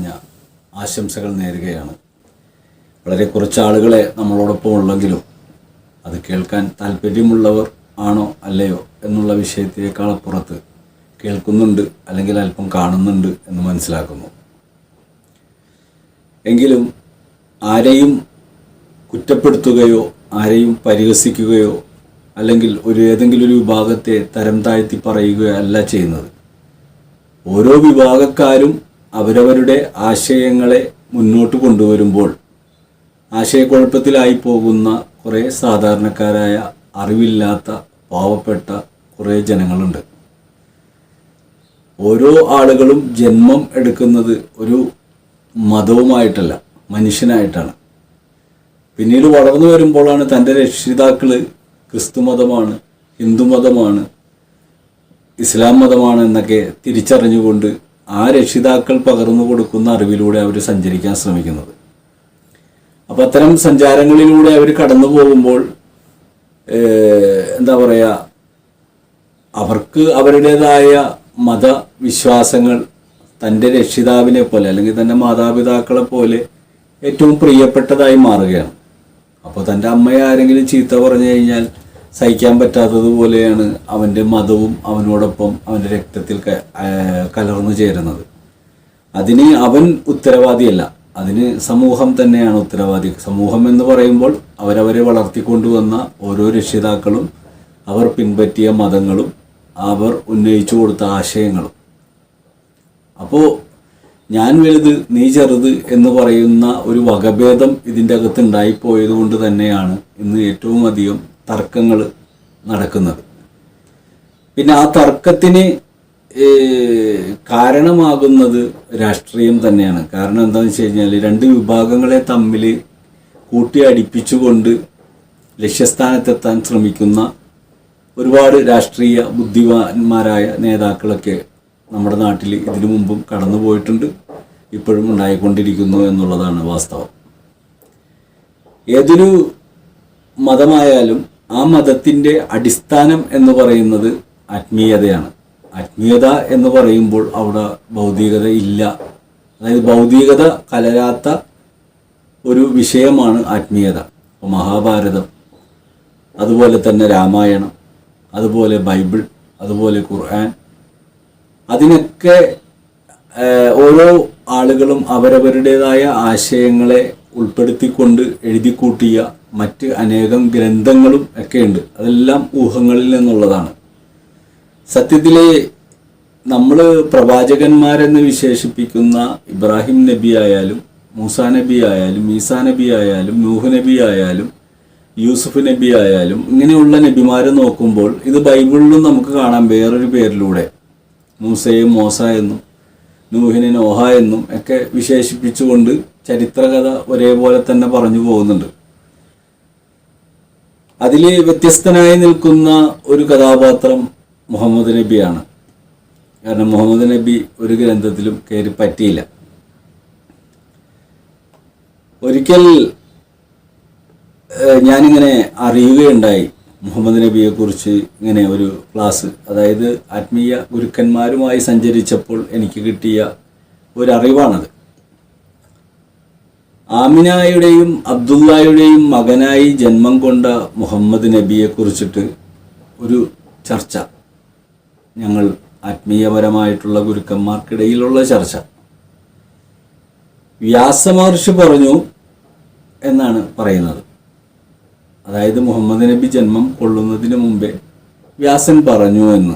നിറഞ്ഞ ആശംസകൾ നേരുകയാണ്. വളരെ കുറച്ച് ആളുകളെ നമ്മളോടൊപ്പം ഉള്ളെങ്കിലും അത് കേൾക്കാൻ താല്പര്യമുള്ളവർ ആണോ അല്ലയോ എന്നുള്ള വിഷയത്തിനേക്കാൾ അപ്പുറത്ത് കേൾക്കുന്നുണ്ട് അല്ലെങ്കിൽ അല്പം കാണുന്നുണ്ട് എന്ന് മനസ്സിലാക്കുന്നു. എങ്കിലും ആരെയും കുറ്റപ്പെടുത്തുകയോ ആരെയും പരിഹസിക്കുകയോ അല്ലെങ്കിൽ ഒരു ഏതെങ്കിലും ഒരു വിഭാഗത്തെ തരം താഴ്ത്തി പറയുകയോ അല്ല ചെയ്യുന്നത്. ഓരോ വിഭാഗക്കാരും അവരവരുടെ ആശയങ്ങളെ മുന്നോട്ട് കൊണ്ടുവരുമ്പോൾ ആശയക്കുഴപ്പത്തിലായി പോകുന്ന കുറേ സാധാരണക്കാരായ അറിവില്ലാത്ത പാവപ്പെട്ട കുറേ ജനങ്ങളുണ്ട്. ഓരോ ആളുകളും ജന്മം എടുക്കുന്നത് ഒരു മതവുമായിട്ടല്ല മനുഷ്യനായിട്ടാണ്. പിന്നീട് വളർന്നു വരുമ്പോഴാണ് തന്റെ രക്ഷിതാക്കൾ ക്രിസ്തു മതമാണ് ഹിന്ദു മതമാണ് ഇസ്ലാം മതമാണ് എന്നൊക്കെ തിരിച്ചറിഞ്ഞുകൊണ്ട് ആ രക്ഷിതാക്കൾ പകർന്നു കൊടുക്കുന്ന അറിവിലൂടെ അവർ സഞ്ചരിക്കാൻ ശ്രമിക്കുന്നത്. അപ്പം അത്തരം സഞ്ചാരങ്ങളിലൂടെ അവർ കടന്നു പോകുമ്പോൾ എന്താ പറയുക അവർക്ക് അവരുടേതായ മതവിശ്വാസങ്ങൾ തന്റെ രക്ഷിതാവിനെ പോലെ അല്ലെങ്കിൽ തന്റെ മാതാപിതാക്കളെ പോലെ ഏറ്റവും പ്രിയപ്പെട്ടതായി മാറുകയാണ്. അപ്പോൾ തന്റെ അമ്മയെ ആരെങ്കിലും ചീത്ത പറഞ്ഞു കഴിഞ്ഞാൽ സഹിക്കാൻ പറ്റാത്തതുപോലെയാണ് അവന്റെ മതവും അവനോടൊപ്പം അവന്റെ രക്തത്തിൽ കലർന്നു ചേരുന്നത്. അതിന് അവൻ ഉത്തരവാദിയല്ല. അതിന് സമൂഹം തന്നെയാണ് ഉത്തരവാദി. സമൂഹം എന്ന് പറയുമ്പോൾ അവരവരെ വളർത്തിക്കൊണ്ടുവന്ന ഓരോ രക്ഷിതാക്കളും അവർ പിൻപറ്റിയ മതങ്ങളും അവർ ഉന്നയിച്ചു കൊടുത്ത ആശയങ്ങളും. അപ്പോൾ ഞാൻ വലുത് നീ ചെറുത് എന്ന് പറയുന്ന ഒരു വകഭേദം ഇതിന്റെ അകത്ത് ഉണ്ടായിപ്പോയത് കൊണ്ട് തന്നെയാണ് ഇന്ന് ഏറ്റവും അധികം തർക്കങ്ങൾ നടക്കുന്നത്. പിന്നെ ആ തർക്കത്തിന് കാരണമാകുന്നത് രാഷ്ട്രീയം തന്നെയാണ്. കാരണം എന്താണെന്ന് വെച്ച് കഴിഞ്ഞാൽ രണ്ട് വിഭാഗങ്ങളെ തമ്മിൽ കൂട്ടിയടിപ്പിച്ചുകൊണ്ട് ലക്ഷ്യസ്ഥാനത്തെത്താൻ ശ്രമിക്കുന്ന ഒരുപാട് രാഷ്ട്രീയ ബുദ്ധിമാന്മാരായ നേതാക്കളൊക്കെ നമ്മുടെ നാട്ടിൽ ഇതിനു മുമ്പും കടന്നു പോയിട്ടുണ്ട്. ഇപ്പോഴും ഉണ്ടായിക്കൊണ്ടിരിക്കുന്നു എന്നുള്ളതാണ് വാസ്തവം. ഏതൊരു മതമായാലും ആ മതത്തിന്റെ അടിസ്ഥാനം എന്ന് പറയുന്നത് ആത്മീയതയാണ്. ആത്മീയത എന്ന് പറയുമ്പോൾ അവിടെ ഭൗതികത ഇല്ല. അതായത് ഭൗതികത കലരാത്ത ഒരു വിഷയമാണ് ആത്മീയത. മഹാഭാരതം അതുപോലെ തന്നെ രാമായണം അതുപോലെ ബൈബിൾ അതുപോലെ ഖുർആൻ. അതിനൊക്കെ ഓരോ ആളുകളും അവരവരുടേതായ ആശയങ്ങളെ ഉൾപ്പെടുത്തിക്കൊണ്ട് എഴുതിക്കൂട്ടിയ മറ്റ് അനേകം ഗ്രന്ഥങ്ങളും ഒക്കെയുണ്ട്. അതെല്ലാം ഊഹങ്ങളിൽ നിന്നുള്ളതാണ്. സത്യത്തിലെ നമ്മൾ പ്രവാചകന്മാരെന്ന് വിശേഷിപ്പിക്കുന്ന ഇബ്രാഹിം നബി ആയാലും മൂസാ നബി ആയാലും ഈസാ നബി ആയാലും നൂഹ് നബി ആയാലും യൂസുഫ് നബി ആയാലും ഇങ്ങനെയുള്ള നബിമാരെ നോക്കുമ്പോൾ ഇത് ബൈബിളിലും നമുക്ക് കാണാം വേറൊരു പേരിലൂടെ. മൂസയും മോസ എന്നും നൂഹിനെ നോഹ എന്നും ഒക്കെ വിശേഷിപ്പിച്ചുകൊണ്ട് ചരിത്രകഥ ഒരേപോലെ തന്നെ പറഞ്ഞു പോകുന്നുണ്ട്. അതിൽ വ്യത്യസ്തനായി നിൽക്കുന്ന ഒരു കഥാപാത്രം മുഹമ്മദ് നബിയാണ്. കാരണം മുഹമ്മദ് നബി ഒരു ഗ്രന്ഥത്തിലും കയറി പറ്റിയില്ല. ഒരിക്കൽ ഞാനിങ്ങനെ അറിയുകയുണ്ടായി. മുഹമ്മദ് നബിയെക്കുറിച്ച് ഇങ്ങനെ ഒരു ക്ലാസ്. അതായത് ആത്മീയ ഗുരുക്കന്മാരുമായി സഞ്ചരിച്ചപ്പോൾ എനിക്ക് കിട്ടിയ ഒരറിവാണത്. ആമിനായുടെയും അബ്ദുള്ളയുടെയും മകനായി ജന്മം കൊണ്ട മുഹമ്മദ് നബിയെ കുറിച്ചിട്ട് ഒരു ചർച്ച. ഞങ്ങൾ ആത്മീയപരമായിട്ടുള്ള ഗുരുക്കന്മാർക്കിടയിലുള്ള ചർച്ച. വ്യാസമഹർഷി പറഞ്ഞു എന്നാണ് പറയുന്നത്. അതായത് മുഹമ്മദ് നബി ജന്മം കൊള്ളുന്നതിന് മുമ്പേ വ്യാസൻ പറഞ്ഞു എന്ന്.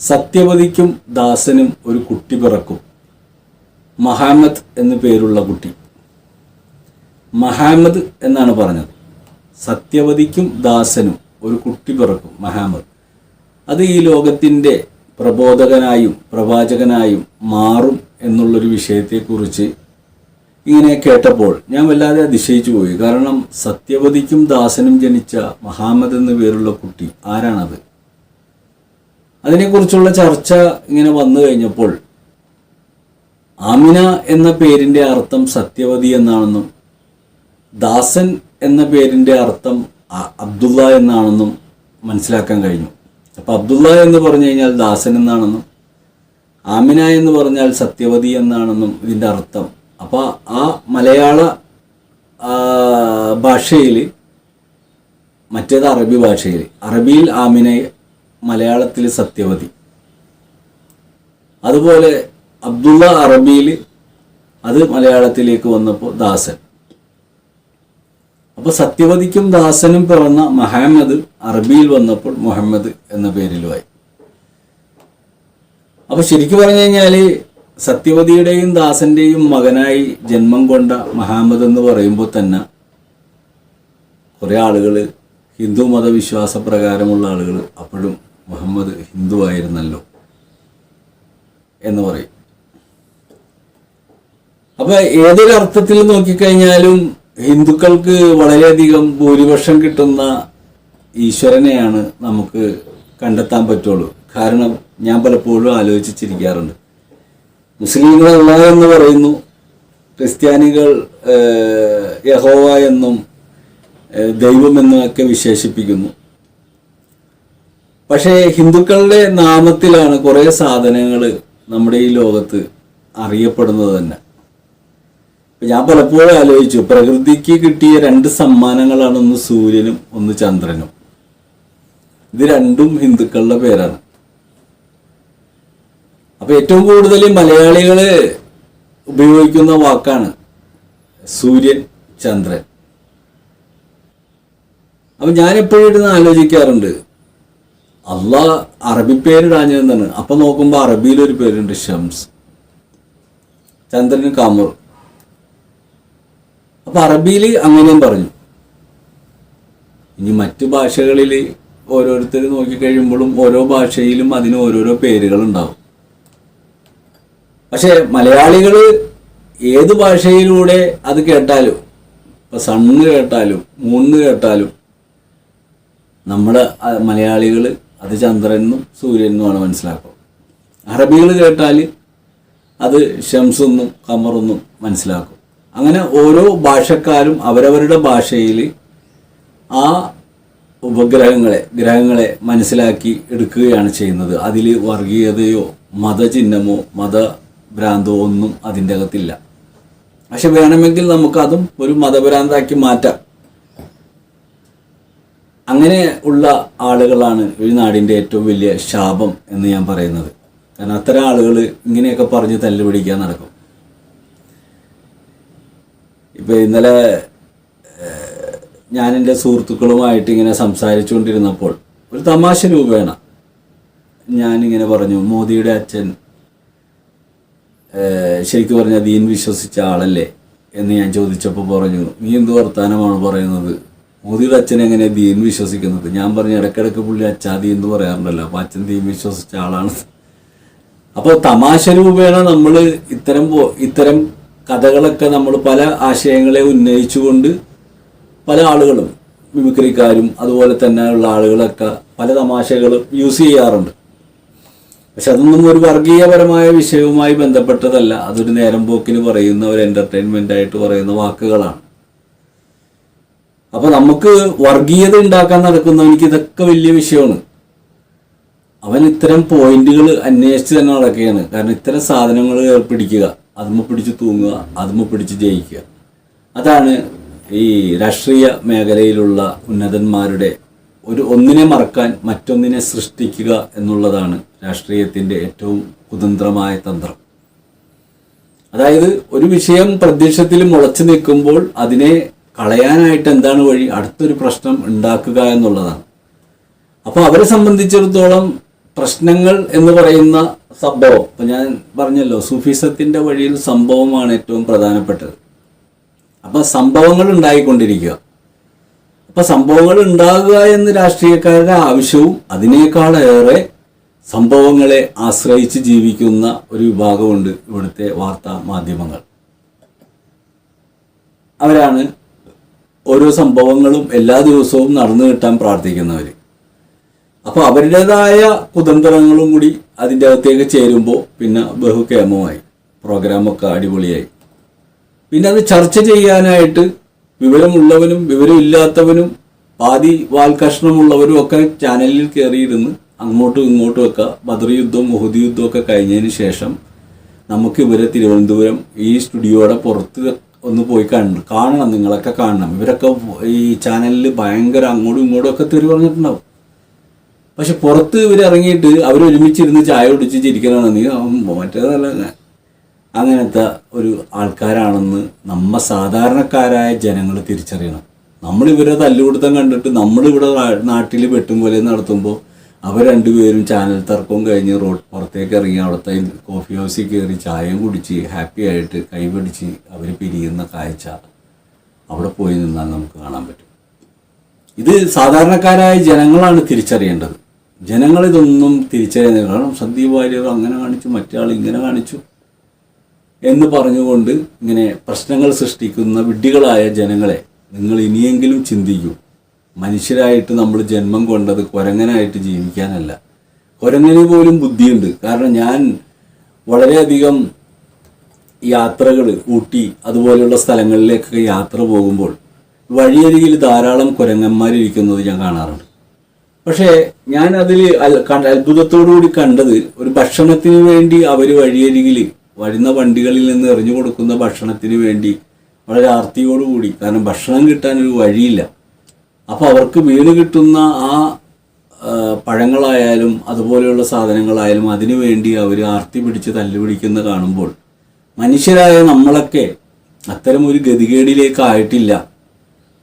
സത്യവതിക്കും ദാസനും ഒരു കുട്ടി പിറക്കും. മഹാമദ് എന്നു പേരുള്ള കുട്ടി. മഹാമദ് എന്നാണ് പറഞ്ഞത്. സത്യവതിക്കും ദാസനും ഒരു കുട്ടി പിറക്കും മഹാമദ്. അത് ഈ ലോകത്തിന്റെ പ്രബോധകനായും പ്രവാചകനായും മാറും എന്നുള്ളൊരു വിഷയത്തെക്കുറിച്ച് ഇങ്ങനെ കേട്ടപ്പോൾ ഞാൻ വല്ലാതെ അതിശയിച്ചു പോയി. കാരണം സത്യവതിക്കും ദാസനും ജനിച്ച മഹാമദ് എന്ന പേരുള്ള കുട്ടി ആരാണത്? അതിനെക്കുറിച്ചുള്ള ചർച്ച ഇങ്ങനെ വന്നു കഴിഞ്ഞപ്പോൾ ആമിന എന്ന പേരിന്റെ അർത്ഥം സത്യവതി എന്നാണെന്നും ദാസൻ എന്ന പേരിന്റെ അർത്ഥം അബ്ദുള്ള എന്നാണെന്നും മനസ്സിലാക്കാൻ കഴിഞ്ഞു. അപ്പോൾ അബ്ദുള്ള എന്ന് പറഞ്ഞു കഴിഞ്ഞാൽ ദാസൻ എന്നാണെന്നും ആമിന എന്ന് പറഞ്ഞാൽ സത്യവതി എന്നാണെന്നും ഇതിന്റെ അർത്ഥം അപ്പോൾ ആ മലയാള ഭാഷയിൽ മറ്റേത് അറബി ഭാഷയിൽ അറബിയിൽ ആമിനെ മലയാളത്തിൽ സത്യവതി. അതുപോലെ അബ്ദുള്ള അറബിയിൽ അത് മലയാളത്തിലേക്ക് വന്നപ്പോൾ ദാസൻ. അപ്പോൾ സത്യവതിക്കും ദാസനും പിറന്ന മുഹമ്മദ് അറബിയിൽ വന്നപ്പോൾ മുഹമ്മദ് എന്ന പേരിലുമായി. അപ്പോൾ ശരിക്കും പറഞ്ഞു കഴിഞ്ഞാൽ സത്യവതിയുടെയും ദാസന്റെയും മകനായി ജന്മം കൊണ്ട മുഹമ്മദ് എന്ന് പറയുമ്പോൾ തന്നെ കുറേ ആളുകൾ ഹിന്ദു മതവിശ്വാസ പ്രകാരമുള്ള ആളുകൾ അപ്പോഴും മുഹമ്മദ് ഹിന്ദു ആയിരുന്നല്ലോ എന്ന് പറയും. അപ്പൊ ഏതൊരർത്ഥത്തിൽ നോക്കിക്കഴിഞ്ഞാലും ഹിന്ദുക്കൾക്ക് വളരെയധികം ഭൂരിപക്ഷം കിട്ടുന്ന ഈശ്വരനെയാണ് നമുക്ക് കണ്ടെത്താൻ പറ്റുള്ളൂ. കാരണം ഞാൻ പലപ്പോഴും ആലോചിച്ചിരിക്കാറുണ്ട്. മുസ്ലിങ്ങൾ അള്ളാഹ എന്ന് പറയുന്നു. ക്രിസ്ത്യാനികൾ യഹോവ എന്നും ദൈവമെന്നുമൊക്കെ വിശേഷിപ്പിക്കുന്നു. പക്ഷേ ഹിന്ദുക്കളുടെ നാമത്തിലാണ് കുറേ സാധനങ്ങൾ നമ്മുടെ ഈ ലോകത്ത് അറിയപ്പെടുന്നത് തന്നെ. ഞാൻ പലപ്പോഴും ആലോചിച്ചു പ്രകൃതിക്ക് കിട്ടിയ രണ്ട് സമ്മാനങ്ങളാണ് ഒന്ന് സൂര്യനും ഒന്ന് ചന്ദ്രനും. ഇത് രണ്ടും ഹിന്ദുക്കളുടെ പേരാണ്. അപ്പൊ ഏറ്റവും കൂടുതൽ മലയാളികൾ ഉപയോഗിക്കുന്ന വാക്കാണ് സൂര്യൻ ചന്ദ്രൻ. അപ്പൊ ഞാൻ എപ്പോഴും ഇരുന്ന് ആലോചിക്കാറുണ്ട്. അള്ളാഹ് അറബി പേരിടാഞ്ഞതെന്നാണ് അപ്പൊ നോക്കുമ്പോൾ അറബിയിൽ ഒരു പേരുണ്ട് ഷംസ്. ചന്ദ്രന് കാമർ അപ്പൊ അറബിയിൽ അങ്ങനെയും പറഞ്ഞു. ഇനി മറ്റു ഭാഷകളിൽ ഓരോരുത്തർ നോക്കിക്കഴിയുമ്പോഴും ഓരോ ഭാഷയിലും അതിന് ഓരോരോ പേരുകൾ ഉണ്ടാവും പക്ഷെ മലയാളികൾ ഏത് ഭാഷയിലൂടെ അത് കേട്ടാലും ഇപ്പൊ സണ്ണ് കേട്ടാലും മൂന്ന് കേട്ടാലും നമ്മുടെ മലയാളികൾ അത് ചന്ദ്രനും സൂര്യനുമാണ് മനസ്സിലാക്കുക. അറബികൾ കേട്ടാൽ അത് ഷംസെന്നും കമറെന്നും മനസ്സിലാക്കും. അങ്ങനെ ഓരോ ഭാഷക്കാരും അവരവരുടെ ഭാഷയിൽ ആ ഉപഗ്രഹങ്ങളെ ഗ്രഹങ്ങളെ മനസ്സിലാക്കി എടുക്കുകയാണ് ചെയ്യുന്നത്. അതിൽ വർഗീയതയോ മതചിഹ്നമോ മതഭ്രാന്തോ ഒന്നും അതിന്റെ അകത്തില്ല. പക്ഷെ വേണമെങ്കിൽ നമുക്കതും ഒരു മതഭ്രാന്താക്കി മാറ്റാം. അങ്ങനെ ഉള്ള ആളുകളാണ് ഈ നാടിന്റെ ഏറ്റവും വലിയ ശാപം എന്ന് ഞാൻ പറയുന്നത്. കാരണം അത്തരം ആളുകൾ ഇങ്ങനെയൊക്കെ പറഞ്ഞ് തല്ലുപിടിക്കാൻ നടക്കും. ഇപ്പം ഇന്നലെ ഞാൻ എന്റെ സുഹൃത്തുക്കളുമായിട്ട് ഇങ്ങനെ സംസാരിച്ചുകൊണ്ടിരുന്നപ്പോൾ ഒരു തമാശ രൂപേണ ഞാനിങ്ങനെ പറഞ്ഞു മോദിയുടെ അച്ഛൻ ശരിക്കും പറഞ്ഞാൽ ദീൻ വിശ്വസിച്ച ആളല്ലേ എന്ന് ഞാൻ ചോദിച്ചപ്പോൾ പറഞ്ഞു നീ എന്ത് വർത്താനമാണ് പറയുന്നത്? മോദിയുടെ അച്ഛൻ എങ്ങനെ ദീൻ വിശ്വസിക്കുന്നത്? ഞാൻ പറഞ്ഞു ഇടയ്ക്കിടയ്ക്ക് പുള്ളി അച്ചാദി എന്ന് പറയാറുണ്ടല്ലോ അപ്പം അച്ഛൻ ദീൻ വിശ്വസിച്ച ആളാണ്. അപ്പോൾ തമാശ രൂപേണ നമ്മൾ ഇത്തരം ഇത്തരം കഥകളൊക്കെ നമ്മൾ പല ആശയങ്ങളെ ഉന്നയിച്ചുകൊണ്ട് പല ആളുകളും മിമിക്രിക്കാരും അതുപോലെ തന്നെയുള്ള ആളുകളൊക്കെ പല തമാശകളും യൂസ് ചെയ്യാറുണ്ട്. പക്ഷെ അതൊന്നും ഒരു വർഗീയപരമായ വിഷയവുമായി ബന്ധപ്പെട്ടതല്ല. അതൊരു നേരം പോക്കിന് പറയുന്ന ഒരു എന്റർടൈൻമെന്റ് ആയിട്ട് പറയുന്ന വാക്കുകളാണ്. അപ്പോൾ നമുക്ക് വർഗീയത ഉണ്ടാക്കാൻ നടക്കുന്നവനിക്ക് ഇതൊക്കെ വലിയ വിഷയമാണ്. അവൻ ഇത്തരം പോയിന്റുകൾ അന്വേഷിച്ച് തന്നെ നടക്കുകയാണ്. കാരണം ഇത്തരം സാധനങ്ങൾ പിടിക്കുക അതുമ്മ പിടിച്ച് തൂങ്ങുക അതുമ്മ പിടിച്ച് ജയിക്കുക. അതാണ് ഈ രാഷ്ട്രീയ മേഖലയിലുള്ള ഉന്നതന്മാരുടെ ഒരു ഒന്നിനെ മറക്കാൻ മറ്റൊന്നിനെ സൃഷ്ടിക്കുക എന്നുള്ളതാണ് രാഷ്ട്രീയത്തിന്റെ ഏറ്റവും കുതന്ത്രമായ തന്ത്രം. അതായത് ഒരു വിഷയം പ്രത്യക്ഷത്തിൽ മുളച്ചു നിൽക്കുമ്പോൾ അതിനെ കളയാനായിട്ട് എന്താണ് വഴി? അടുത്തൊരു പ്രശ്നം ഉണ്ടാക്കുക എന്നുള്ളതാണ്. അപ്പോൾ അവരെ സംബന്ധിച്ചിടത്തോളം പ്രശ്നങ്ങൾ എന്ന് പറയുന്ന സംഭവം ഇപ്പൊ ഞാൻ പറഞ്ഞല്ലോ സൂഫിസത്തിന്റെ വഴിയിൽ സംഭവമാണ് ഏറ്റവും പ്രധാനപ്പെട്ടത്. അപ്പൊ സംഭവങ്ങൾ ഉണ്ടായിക്കൊണ്ടിരിക്കുക. അപ്പൊ സംഭവങ്ങൾ ഉണ്ടാകുക എന്ന് രാഷ്ട്രീയക്കാരുടെ ആവശ്യവും അതിനേക്കാളേറെ സംഭവങ്ങളെ ആശ്രയിച്ച് ജീവിക്കുന്ന ഒരു വിഭാഗമുണ്ട് ഇവിടുത്തെ വാർത്താ മാധ്യമങ്ങൾ. അവരാണ് ഓരോ സംഭവങ്ങളും എല്ലാ ദിവസവും നടന്നു കിട്ടാൻ പ്രാർത്ഥിക്കുന്നവർ അപ്പോൾ അവരുടേതായ കുതന്ത്രങ്ങളും കൂടി അതിന്റെ അകത്തേക്ക് ചേരുമ്പോൾ പിന്നെ ബഹുക്ഷേമമായി പ്രോഗ്രാമൊക്കെ അടിപൊളിയായി. പിന്നെ അത് ചർച്ച ചെയ്യാനായിട്ട് വിവരമുള്ളവനും വിവരമില്ലാത്തവനും പാതി വാൽകഷ്ണമുള്ളവരും ഒക്കെ ചാനലിൽ കയറിയിരുന്ന് അങ്ങോട്ടും ഇങ്ങോട്ടും ഒക്കെ ബദ്രയുദ്ധവും മുഹുദി യുദ്ധവും ഒക്കെ കഴിഞ്ഞതിന് ശേഷം നമുക്ക് ഇവരെ തിരുവനന്തപുരം ഈ സ്റ്റുഡിയോയുടെ പുറത്ത് ഒന്ന് പോയി കാണണം. കാണണം നിങ്ങളൊക്കെ കാണണം. ഇവരൊക്കെ ഈ ചാനലിൽ ഭയങ്കര അങ്ങോട്ടും ഇങ്ങോട്ടും ഒക്കെ തെറി പറഞ്ഞിട്ടുണ്ടാവും. പക്ഷെ പുറത്ത് ഇവർ ഇറങ്ങിയിട്ട് അവർ ഒരുമിച്ചിരുന്ന് ചായ കുടിച്ച് ചിരിക്കലാണെന്ന് മറ്റേതല്ല. അങ്ങനത്തെ ഒരു ആൾക്കാരാണെന്ന് നമ്മ സാധാരണക്കാരായ ജനങ്ങൾ തിരിച്ചറിയണം. നമ്മൾ ഇവരെ തല്ലുകൊടുത്തം കണ്ടിട്ട് നമ്മളിവിടെ നാട്ടിൽ വെട്ടും പോലെ നടത്തുമ്പോൾ അവർ രണ്ടുപേരും ചാനൽ തർക്കവും കഴിഞ്ഞ് റോഡ് പുറത്തേക്ക് ഇറങ്ങി അവിടുത്തെ കോഫി ഹൗസിൽ കയറി ചായയും കുടിച്ച് ഹാപ്പി ആയിട്ട് കൈപിടിച്ച് അവർ പിരിയുന്ന കാഴ്ച അവിടെ പോയി നിന്നാൽ നമുക്ക് കാണാൻ പറ്റും. ഇത് സാധാരണക്കാരായ ജനങ്ങളാണ് തിരിച്ചറിയേണ്ടത്. ജനങ്ങളിതൊന്നും തിരിച്ചറിയുന്നില്ല. കാരണം സന്ദീപ് വാര്യർ അങ്ങനെ കാണിച്ചു മറ്റേ ഇങ്ങനെ കാണിച്ചു. എന്ന് പറഞ്ഞുകൊണ്ട് ഇങ്ങനെ പ്രശ്നങ്ങൾ സൃഷ്ടിക്കുന്ന വിഡ്ഢികളായ ജനങ്ങളെ നിങ്ങൾ ഇനിയെങ്കിലും ചിന്തിക്കൂ. മനുഷ്യരായിട്ട് നമ്മൾ ജന്മം കൊണ്ടത് കുരങ്ങനായിട്ട് ജീവിക്കാനല്ല. കുരങ്ങന് പോലും ബുദ്ധിയുണ്ട്. കാരണം ഞാൻ വളരെയധികം യാത്രകൾ ഊട്ടി അതുപോലെയുള്ള സ്ഥലങ്ങളിലേക്കൊക്കെ യാത്ര പോകുമ്പോൾ വഴിയരികിൽ ധാരാളം കുരങ്ങന്മാരിരിക്കുന്നത് ഞാൻ കാണാറുണ്ട്. പക്ഷേ ഞാൻ അതിൽ അത്ഭുതത്തോടു കൂടി കണ്ടത് ഒരു ഭക്ഷണത്തിന് വേണ്ടി അവർ വഴിയരികിൽ വരുന്ന വണ്ടികളിൽ നിന്ന് എറിഞ്ഞു കൊടുക്കുന്ന ഭക്ഷണത്തിന് വേണ്ടി വളരെ ആർത്തിയോടുകൂടി. കാരണം ഭക്ഷണം കിട്ടാൻ ഒരു വഴിയില്ല. അപ്പോൾ അവർക്ക് വീണ് കിട്ടുന്ന ആ പഴങ്ങളായാലും അതുപോലെയുള്ള സാധനങ്ങളായാലും അതിനു വേണ്ടി അവർ ആർത്തി പിടിച്ച് തല്ലുപിടിക്കുന്ന കാണുമ്പോൾ മനുഷ്യരായ നമ്മളൊക്കെ അത്തരം ഒരു ഗതികേടിലേക്ക് ആയിട്ടില്ല.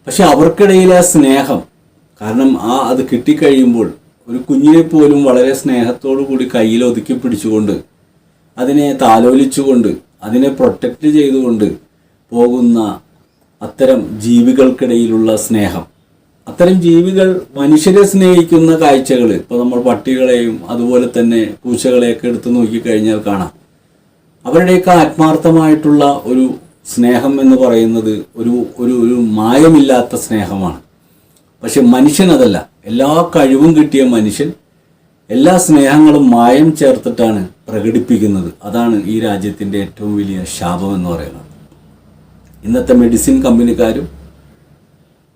പക്ഷെ അവർക്കിടയിൽ ആ സ്നേഹം കാരണം ആ അത് കിട്ടിക്കഴിയുമ്പോൾ ഒരു കുഞ്ഞിനെ പോലും വളരെ സ്നേഹത്തോടു കൂടി കയ്യിൽ ഒതുക്കി പിടിച്ചുകൊണ്ട് അതിനെ താലോലിച്ചുകൊണ്ട് അതിനെ പ്രൊട്ടക്റ്റ് ചെയ്തുകൊണ്ട് പോകുന്ന അത്തരം ജീവികൾക്കിടയിലുള്ള സ്നേഹം. അത്തരം ജീവികൾ മനുഷ്യരെ സ്നേഹിക്കുന്ന കാഴ്ചകൾ ഇപ്പോൾ നമ്മൾ പട്ടികളെയും അതുപോലെ തന്നെ പൂച്ചകളെയൊക്കെ എടുത്തു നോക്കിക്കഴിഞ്ഞാൽ കാണാം. അവരുടെയൊക്കെ ആത്മാർത്ഥമായിട്ടുള്ള ഒരു സ്നേഹം എന്ന് പറയുന്നത് ഒരു ഒരു ഒരു മായമില്ലാത്ത സ്നേഹമാണ്. പക്ഷെ മനുഷ്യനതല്ല. എല്ലാ കഴിവും കിട്ടിയ മനുഷ്യൻ എല്ലാ സ്നേഹങ്ങളും മായം ചേർത്തിട്ടാണ് പ്രകടിപ്പിക്കുന്നത്. അതാണ് ഈ രാജ്യത്തിന്റെ ഏറ്റവും വലിയ ശാപം എന്ന് പറയുന്നത്. ഇന്നത്തെ മെഡിസിൻ കമ്പനിക്കാരും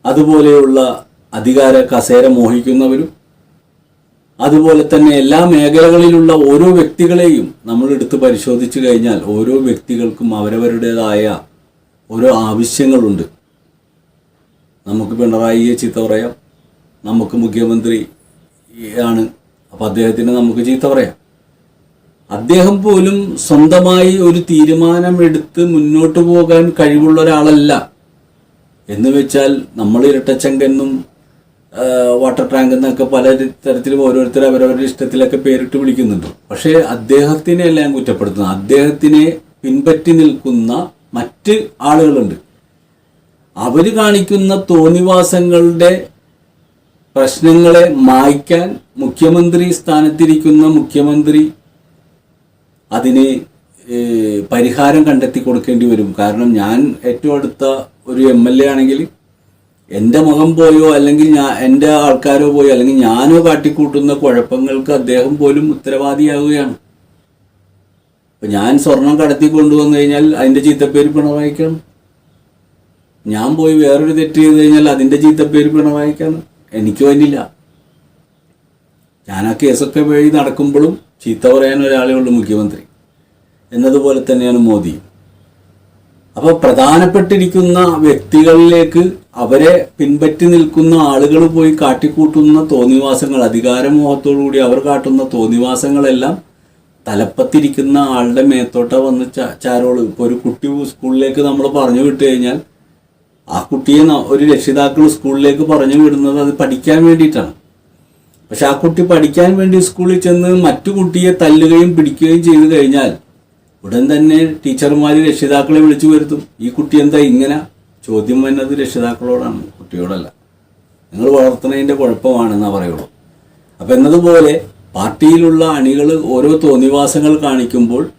അതുപോലെയുള്ള അധികാര കസേര മോഹിക്കുന്നവരും അതുപോലെ തന്നെ എല്ലാ മേഖലകളിലുള്ള ഓരോ വ്യക്തികളെയും നമ്മൾ എടുത്ത് പരിശോധിച്ചു കഴിഞ്ഞാൽ ഓരോ വ്യക്തികൾക്കും അവരവരുടേതായ ഓരോ ആവശ്യങ്ങളുണ്ട്. നമുക്ക് പിണറായിയെ ചീത്ത പറയാം. നമുക്ക് മുഖ്യമന്ത്രി ആണ് അപ്പം അദ്ദേഹത്തിന് നമുക്ക് ചീത്ത പറയാം. അദ്ദേഹം പോലും സ്വന്തമായി ഒരു തീരുമാനമെടുത്ത് മുന്നോട്ട് പോകാൻ കഴിവുള്ള ഒരാളല്ല. എന്ന് വെച്ചാൽ നമ്മൾ ഇരട്ടച്ചങ്കെന്നും വാട്ടർ ടാങ്ക് എന്നൊക്കെ പല തരത്തിലും ഓരോരുത്തർ അവരവരുടെ ഇഷ്ടത്തിലൊക്കെ പേരിട്ട് വിളിക്കുന്നുണ്ട്. പക്ഷേ അദ്ദേഹത്തിനെ എല്ലാം കുറ്റപ്പെടുത്തുന്നത്. അദ്ദേഹത്തിനെ പിൻപറ്റി നിൽക്കുന്ന മറ്റ് ആളുകളുണ്ട്. അവർ കാണിക്കുന്ന തോന്നിവാസങ്ങളുടെ പ്രശ്നങ്ങളെ മായ്ക്കാൻ മുഖ്യമന്ത്രി സ്ഥാനത്തിരിക്കുന്ന മുഖ്യമന്ത്രി അതിന് പരിഹാരം കണ്ടെത്തി കൊടുക്കേണ്ടി വരും. കാരണം ഞാൻ ഏറ്റവും അടുത്ത ഒരു എം എൽ എ ആണെങ്കിൽ എന്റെ മുഖം പോയോ അല്ലെങ്കിൽ ഞാൻ എന്റെ ആൾക്കാരോ പോയോ അല്ലെങ്കിൽ ഞാനോ കാട്ടിക്കൂട്ടുന്ന കുഴപ്പങ്ങൾക്ക് അദ്ദേഹം പോലും ഉത്തരവാദിയാവുകയാണ്. ഇപ്പം ഞാൻ സ്വർണം കടത്തി കൊണ്ടുവന്നു കഴിഞ്ഞാൽ അതിന്റെ ചീത്തപ്പേര് പിണറായിക്കാണ്. ഞാൻ പോയി വേറൊരു തെറ്റ് ചെയ്ത് കഴിഞ്ഞാൽ അതിന്റെ ചീത്തപ്പേര് പിണറായിക്കാണ്. എനിക്ക് വേണ്ടിയില്ല. ഞാൻ ആ കേസൊക്കെ വഴി നടക്കുമ്പോഴും ചീത്ത പറയാൻ ഒരാളേ ഉള്ളൂ മുഖ്യമന്ത്രി. എന്നതുപോലെ തന്നെയാണ് മോദി. അപ്പോൾ പ്രധാനപ്പെട്ടിരിക്കുന്ന വ്യക്തികളിലേക്ക് അവരെ പിൻപറ്റി നിൽക്കുന്ന ആളുകൾ പോയി കാട്ടിക്കൂട്ടുന്ന തോന്നിവാസങ്ങൾ അധികാരമോഹത്തോടുകൂടി അവർ കാട്ടുന്ന തോന്നിവാസങ്ങളെല്ലാം തലപ്പത്തിരിക്കുന്ന ആളുടെ മേത്തോട്ട വന്ന് ചാരോൾ. ഇപ്പോൾ ഒരു കുട്ടി സ്കൂളിലേക്ക് നമ്മൾ പറഞ്ഞു വിട്ടു കഴിഞ്ഞാൽ ആ കുട്ടിയെ ഒരു രക്ഷിതാക്കൾ സ്കൂളിലേക്ക് പറഞ്ഞു വിടുന്നത് അത് പഠിക്കാൻ വേണ്ടിയിട്ടാണ്. പക്ഷെ ആ കുട്ടി പഠിക്കാൻ വേണ്ടി സ്കൂളിൽ ചെന്ന് മറ്റു കുട്ടിയെ തല്ലുകയും പിടിക്കുകയും ചെയ്തു കഴിഞ്ഞാൽ ഉടൻ തന്നെ ടീച്ചർമാർ രക്ഷിതാക്കളെ വിളിച്ചു വരുത്തും. ഈ കുട്ടി എന്താ ഇങ്ങനെ? ചോദ്യം വന്നത് രക്ഷിതാക്കളോടാണ് കുട്ടിയോടല്ല. നിങ്ങൾ വളർത്തുന്നതിന്റെ കുഴപ്പമാണെന്നാ പറയുള്ളൂ. അപ്പം എന്നതുപോലെ പാർട്ടിയിലുള്ള അണികൾ ഓരോ തോന്നിവാസങ്ങൾ കാണിക്കുമ്പോൾ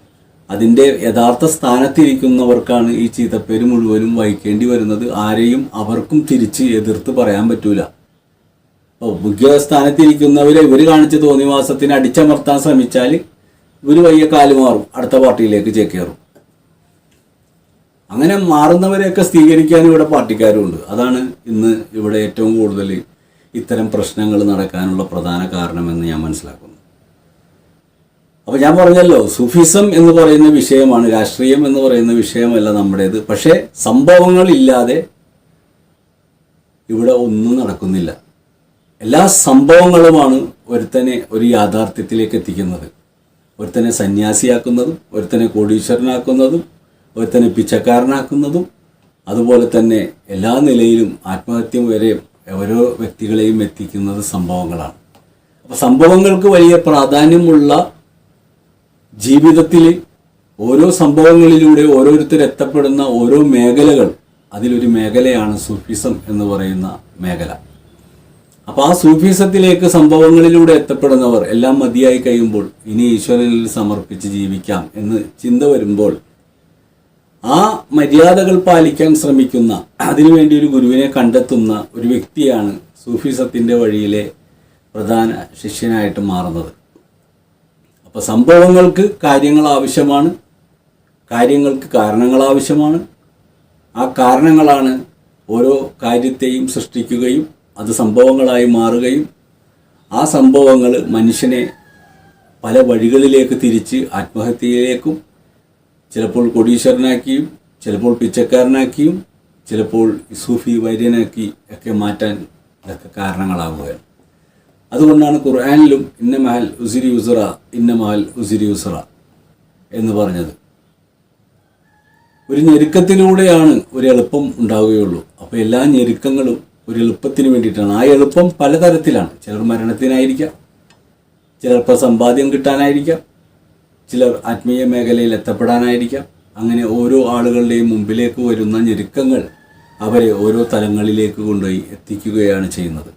അതിന്റെ യഥാർത്ഥ സ്ഥാനത്തിരിക്കുന്നവർക്കാണ് ഈ ചീത്തപ്പേര് മുഴുവനും വഹിക്കേണ്ടി വരുന്നത്. ആരെയും അവർക്കും തിരിച്ച് എതിർത്ത് പറയാൻ പറ്റൂല. അപ്പോൾ മുഖ്യ സ്ഥാനത്തിരിക്കുന്നവരെ ഇവർ കാണിച്ച തോന്നിവാസത്തിന് അടിച്ചമർത്താൻ ശ്രമിച്ചാൽ ഇവർ വയ്യ കാൽ മാറും അടുത്ത പാർട്ടിയിലേക്ക് ചേക്കേറും. അങ്ങനെ മാറുന്നവരെയൊക്കെ സ്ഥിരീകരിക്കാൻ ഇവിടെ പാർട്ടിക്കാരുണ്ട് അതാണ് ഇന്ന് ഇവിടെ ഏറ്റവും കൂടുതൽ ഇത്തരം പ്രശ്നങ്ങൾ നടക്കാനുള്ള പ്രധാന കാരണമെന്ന് ഞാൻ മനസ്സിലാക്കുന്നു. അപ്പോൾ ഞാൻ പറഞ്ഞല്ലോ സുഫിസം എന്ന് പറയുന്ന വിഷയമാണ് രാഷ്ട്രീയം എന്ന് പറയുന്ന വിഷയമല്ല നമ്മുടേത്. പക്ഷേ സംഭവങ്ങളില്ലാതെ ഇവിടെ ഒന്നും നടക്കുന്നില്ല. എല്ലാ സംഭവങ്ങളുമാണ് ഒരുത്തനെ ഒരു യാഥാർത്ഥ്യത്തിലേക്ക് എത്തിക്കുന്നത്. ഒരുത്തനെ സന്യാസിയാക്കുന്നതും ഒരുത്തനെ കോടീശ്വരനാക്കുന്നതും ഒരുത്തനെ പിച്ചക്കാരനാക്കുന്നതും അതുപോലെ തന്നെ എല്ലാ നിലയിലും ആത്മഹത്യ വരെ ഓരോ വ്യക്തികളെയും എത്തിക്കുന്നത് സംഭവങ്ങളാണ്. അപ്പോൾ സംഭവങ്ങൾക്ക് വലിയ പ്രാധാന്യമുള്ള ജീവിതത്തിൽ ഓരോ സംഭവങ്ങളിലൂടെ ഓരോരുത്തർ എത്തപ്പെടുന്ന ഓരോ മേഖലകൾ അതിലൊരു മേഖലയാണ് സൂഫിസം എന്ന് പറയുന്ന മേഖല. അപ്പോൾ ആ സൂഫിസത്തിലേക്ക് സംഭവങ്ങളിലൂടെ എത്തപ്പെടുന്നവർ എല്ലാം മതിയായി കഴിയുമ്പോൾ ഇനി ഈശ്വരനിൽ സമർപ്പിച്ച് ജീവിക്കാം എന്ന് ചിന്ത വരുമ്പോൾ ആ മര്യാദകൾ പാലിക്കാൻ ശ്രമിക്കുന്ന അതിനുവേണ്ടി ഒരു ഗുരുവിനെ കണ്ടെത്തുന്ന ഒരു വ്യക്തിയാണ് സൂഫിസത്തിന്റെ വഴിയിലെ പ്രധാന ശിഷ്യനായിട്ട് മാറുന്നത്. അപ്പോൾ സംഭവങ്ങൾക്ക് കാര്യങ്ങൾ ആവശ്യമാണ്. കാര്യങ്ങൾക്ക് കാരണങ്ങൾ ആവശ്യമാണ്. ആ കാരണങ്ങളാണ് ഓരോ കാര്യത്തെയും സൃഷ്ടിക്കുകയും അത് സംഭവങ്ങളായി മാറുകയും ആ സംഭവങ്ങൾ മനുഷ്യനെ പല വഴികളിലേക്ക് തിരിച്ച് ആത്മഹത്യയിലേക്കും ചിലപ്പോൾ കൊടീശ്വരനാക്കിയും ചിലപ്പോൾ പിച്ചക്കാരനാക്കിയും ചിലപ്പോൾ സൂഫി വൈദ്യനാക്കി ഒക്കെ മാറ്റാൻ ഇതൊക്കെ കാരണങ്ങളാവുകയാണ്. അതുകൊണ്ടാണ് ഖുർആാനിലും ഇന്ന മഹൽ ഉസിരി ഉസറ ഇന്ന മഹൽ ഉസിരി ഉസറ എന്ന് പറഞ്ഞത്. ഒരു ഞെരുക്കത്തിലൂടെയാണ് ഒരു എളുപ്പം ഉണ്ടാവുകയുള്ളൂ. അപ്പോൾ എല്ലാ ഞെരുക്കങ്ങളും ഒരു എളുപ്പത്തിന് വേണ്ടിയിട്ടാണ്. ആ എളുപ്പം പലതരത്തിലാണ്. ചിലർ മരണത്തിനായിരിക്കാം. ചിലപ്പോൾ സമ്പാദ്യം കിട്ടാനായിരിക്കാം. ചിലർ ആത്മീയ മേഖലയിൽ എത്തപ്പെടാനായിരിക്കാം. അങ്ങനെ ഓരോ ആളുകളുടെയും മുമ്പിലേക്ക് വരുന്ന ഞെരുക്കങ്ങൾ അവരെ ഓരോ തലങ്ങളിലേക്ക് കൊണ്ടുപോയി എത്തിക്കുകയാണ് ചെയ്യുന്നത്.